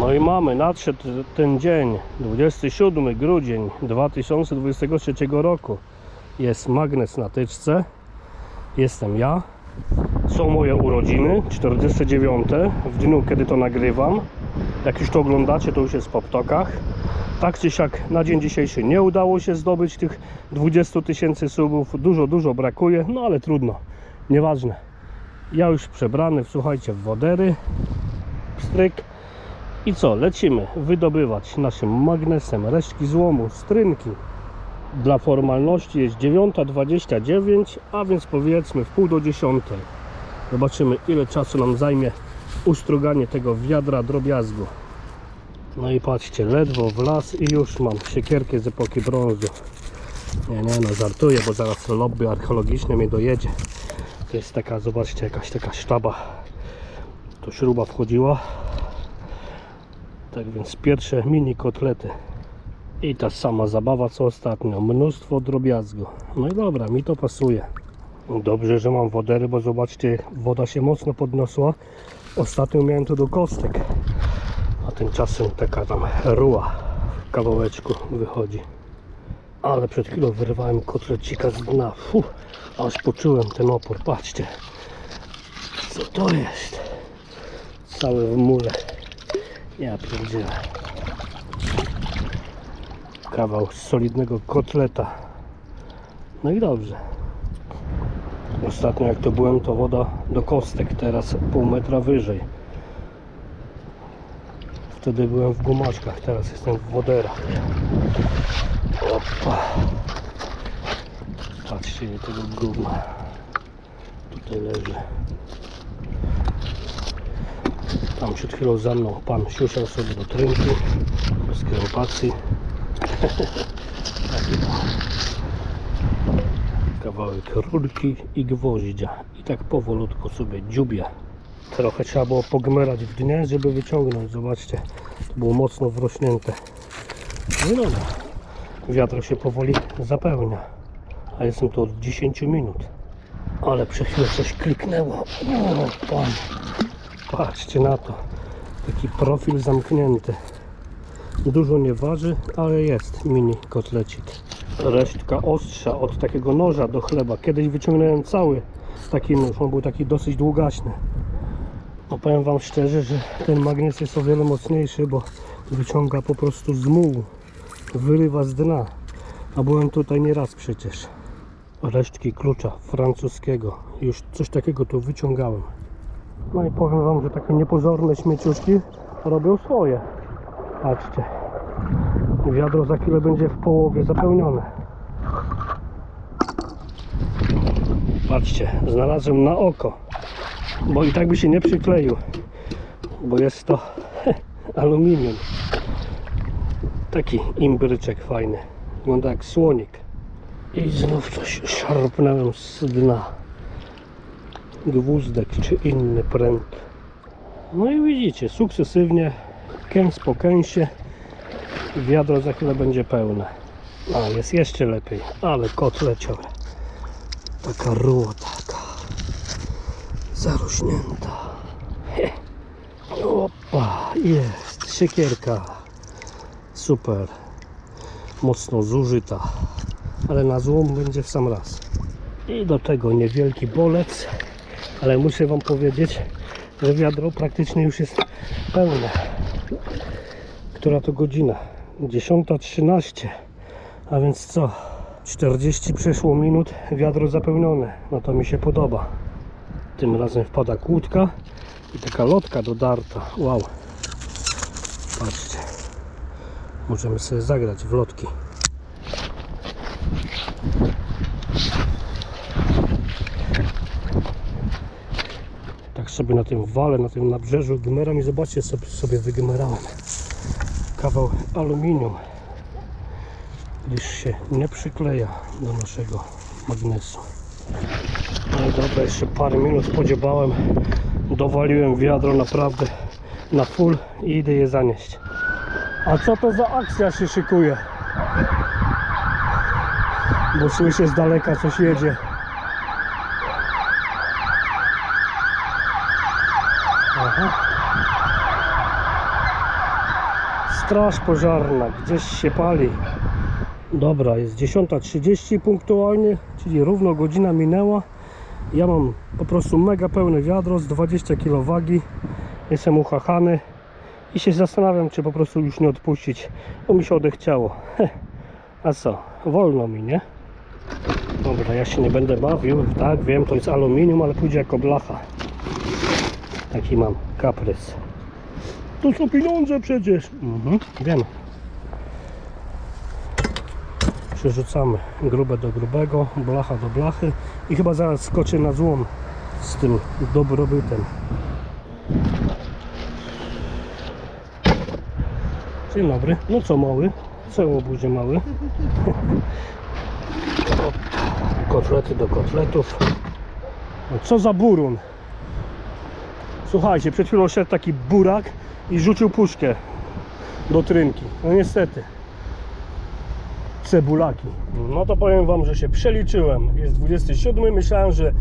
No i mamy, nadszedł ten dzień, 27 grudzień 2023 roku. Jest magnes na tyczce, jestem ja, są moje urodziny, 49 w dniu kiedy to nagrywam. Jak już to oglądacie, to już jest po ptokach. Tak czy siak na dzień dzisiejszy nie udało się zdobyć tych 20 tysięcy subów. Dużo, dużo brakuje, no ale trudno, nieważne. Ja już przebrany, słuchajcie, w wodery, pstryk. I co, lecimy wydobywać naszym magnesem resztki złomu, strynki. Dla formalności jest 9.29, a więc powiedzmy w pół do 10. Zobaczymy ile czasu nam zajmie ustruganie tego wiadra drobiazgu. No i patrzcie, ledwo w las i już mam siekierkę z epoki brązu. Nie, nie, no żartuję, bo zaraz lobby archeologiczne mnie dojedzie. To jest taka, zobaczcie, jakaś taka sztaba. To śruba wchodziła. Tak więc pierwsze mini kotlety. I ta sama zabawa co ostatnio. Mnóstwo drobiazgu. No i dobra, mi to pasuje. Dobrze, że mam wodery, bo zobaczcie, woda się mocno podniosła. Ostatnio miałem to do kostek. A tymczasem taka tam ruła w kawałeczku wychodzi. Ale przed chwilą wyrwałem kotlecika z dna. Aż poczułem ten opór. Patrzcie. Co to jest? Całe w mule. Ja pierdzielę. Kawał solidnego kotleta. No i dobrze. Ostatnio jak to byłem, to woda do kostek. Teraz pół metra wyżej. Wtedy byłem w gumaczkach, teraz jestem w woderach. Opa. Patrzcie tego gówna. Tutaj leży. Tam przed chwilą za mną pan siusiał sobie do trynki bez tam kawałek rurki i gwoździa. I tak powolutku sobie dziubie. Trochę trzeba było pogmerać w dnie, żeby wyciągnąć. Zobaczcie, to było mocno wrośnięte. No dobra. Wiatr się powoli zapełnia. A jestem tu od 10 minut. Ale przez chwilę coś kliknęło. O, pan. Patrzcie na to. Taki profil zamknięty. Dużo nie waży, ale jest mini kotlecik. Resztka ostrza od takiego noża do chleba. Kiedyś wyciągnąłem cały taki nóż. On był taki dosyć długaśny. No powiem Wam szczerze, że ten magnes jest o wiele mocniejszy, bo wyciąga po prostu z mułu. Wyrywa z dna. A byłem tutaj nieraz przecież. Resztki klucza francuskiego. Już coś takiego tu wyciągałem. No i powiem Wam, że takie niepozorne śmieciuszki robią swoje. Patrzcie. Wiadro za chwilę będzie w połowie zapełnione. Patrzcie, znalazłem na oko. Bo i tak by się nie przykleił. Bo jest to aluminium. Taki imbryczek fajny. Wygląda jak słonik. I znów coś szarpnąłem z dna. Gwózdek czy inny pręt. No i widzicie, sukcesywnie, kęs po kęsie, wiadro za chwilę będzie pełne. A, jest jeszcze lepiej, ale kot leciał. Taka ruła taka, zarośnięta. Opa, jest, siekierka. Super, mocno zużyta, ale na złom będzie w sam raz. I do tego niewielki bolec, ale muszę Wam powiedzieć, że wiadro praktycznie już jest pełne. Która to godzina? 10.13. A więc co? 40 przeszło minut, wiadro zapełnione. No to mi się podoba. Tym razem wpada kłódka i taka lotka dodarta. Wow. Patrzcie. Możemy sobie zagrać w lotki. Sobie na tym wale, na tym nabrzeżu gmeram i zobaczcie sobie, sobie wygmerałem. Kawał aluminium. Gdyż się nie przykleja do naszego magnesu. No i dobra, jeszcze parę minut podziobałem. Dowaliłem wiadro naprawdę na full i idę je zanieść. A co to za akcja się szykuje? Bo słyszę z daleka coś jedzie straż pożarna gdzieś się pali. Dobra, jest 10.30 punktualnie, czyli równo godzina minęła. Ja mam po prostu mega pełne wiadro z 20 kg wagi. Jestem uchachany i się zastanawiam, czy po prostu już nie odpuścić, bo mi się odechciało. A co? Wolno mi, nie? Dobra, ja się nie będę bawił. Tak, wiem, to jest aluminium, ale pójdzie jako blacha. Taki mam kaprys. To są pieniądze przecież. Mhm, wiem. Przerzucamy grube do grubego, blacha do blachy i chyba zaraz skoczę na złom z tym dobrobytem. Dzień dobry. No co mały? Co łobuzie mały? Kotlety do kotletów. No co za burun. Słuchajcie, przed chwilą szedł taki burak i rzucił puszkę do trynki. No niestety. Cebulaki. No to powiem wam, że się przeliczyłem. Jest 27, myślałem, że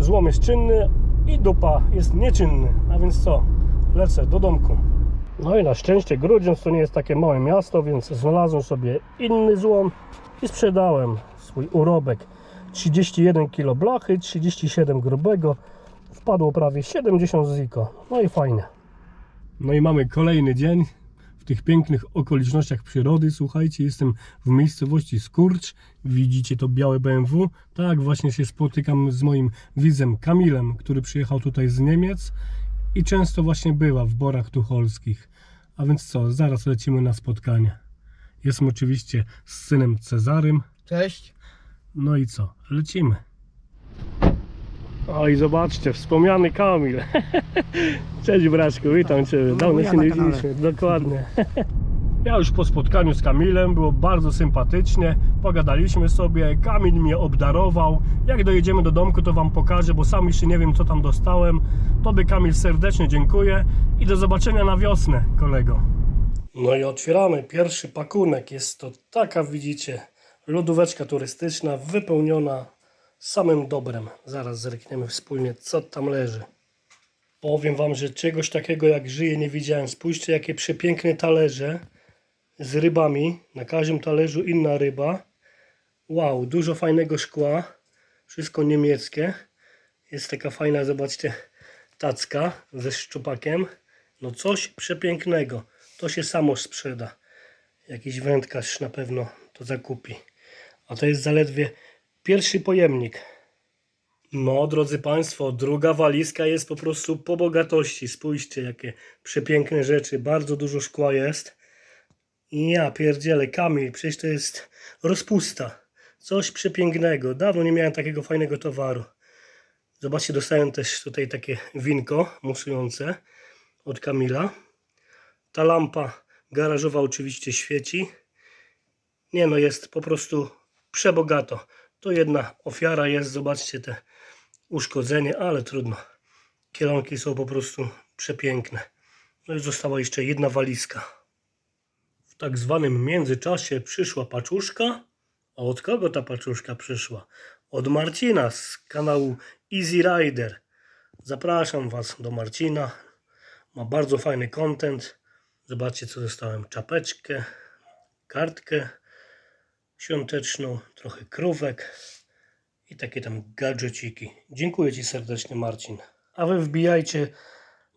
złom jest czynny i dupa jest nieczynny. A więc co? Lecę do domku. No i na szczęście Grudziądz to nie jest takie małe miasto, więc znalazłem sobie inny złom i sprzedałem swój urobek. 31 kg blachy, 37 grubego. Wpadło prawie 70 ziko. No i fajnie. No i mamy kolejny dzień w tych pięknych okolicznościach przyrody. Słuchajcie, jestem w miejscowości Skurcz. Widzicie to białe BMW? Tak, właśnie się spotykam z moim widzem Kamilem, który przyjechał tutaj z Niemiec i często właśnie bywa w Borach Tucholskich. A więc co, zaraz lecimy na spotkanie. Jestem oczywiście z synem Cezarym. Cześć. No i co, lecimy. O i zobaczcie, wspomniany Kamil. Cześć Braczku, witam Cię. No, Dawno się nie widzieliśmy, dokładnie. Ja już po spotkaniu z Kamilem, było bardzo sympatycznie, pogadaliśmy sobie, Kamil mnie obdarował. Jak dojedziemy do domku, to Wam pokażę, bo sam jeszcze nie wiem, co tam dostałem. Tobie Kamil serdecznie dziękuję i do zobaczenia na wiosnę, kolego. No i otwieramy pierwszy pakunek. Jest to taka, widzicie, lodóweczka turystyczna wypełniona samym dobrem. Zaraz zerkniemy wspólnie, co tam leży. Powiem Wam, że czegoś takiego jak żyje nie widziałem. Spójrzcie, jakie przepiękne talerze z rybami. Na każdym talerzu inna ryba. Wow, dużo fajnego szkła. Wszystko niemieckie. Jest taka fajna, zobaczcie, tacka ze szczupakiem. No coś przepięknego. To się samo sprzeda. Jakiś wędkarz na pewno to zakupi. A to jest zaledwie pierwszy pojemnik. No, drodzy Państwo, druga walizka jest po prostu po bogatości. Spójrzcie, jakie przepiękne rzeczy. Bardzo dużo szkła jest. Ja pierdzielę, Kamil, przecież to jest rozpusta. Coś przepięknego. Dawno nie miałem takiego fajnego towaru. Zobaczcie, dostałem też tutaj takie winko musujące od Kamila. Ta lampa garażowa oczywiście świeci. Nie no, jest po prostu przebogato. To jedna ofiara jest, zobaczcie te uszkodzenie, ale trudno. Kielonki są po prostu przepiękne. No i została jeszcze jedna walizka. W tak zwanym międzyczasie przyszła paczuszka. A od kogo ta paczuszka przyszła? Od Marcina z kanału Easy Rider. Zapraszam Was do Marcina. Ma bardzo fajny content. Zobaczcie, co dostałem. Czapeczkę, kartkę świąteczną, trochę krówek i takie tam gadżeciki. Dziękuję Ci serdecznie, Marcin. A Wy wbijajcie,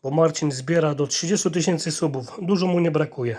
bo Marcin zbiera do 30 tysięcy subów. Dużo mu nie brakuje.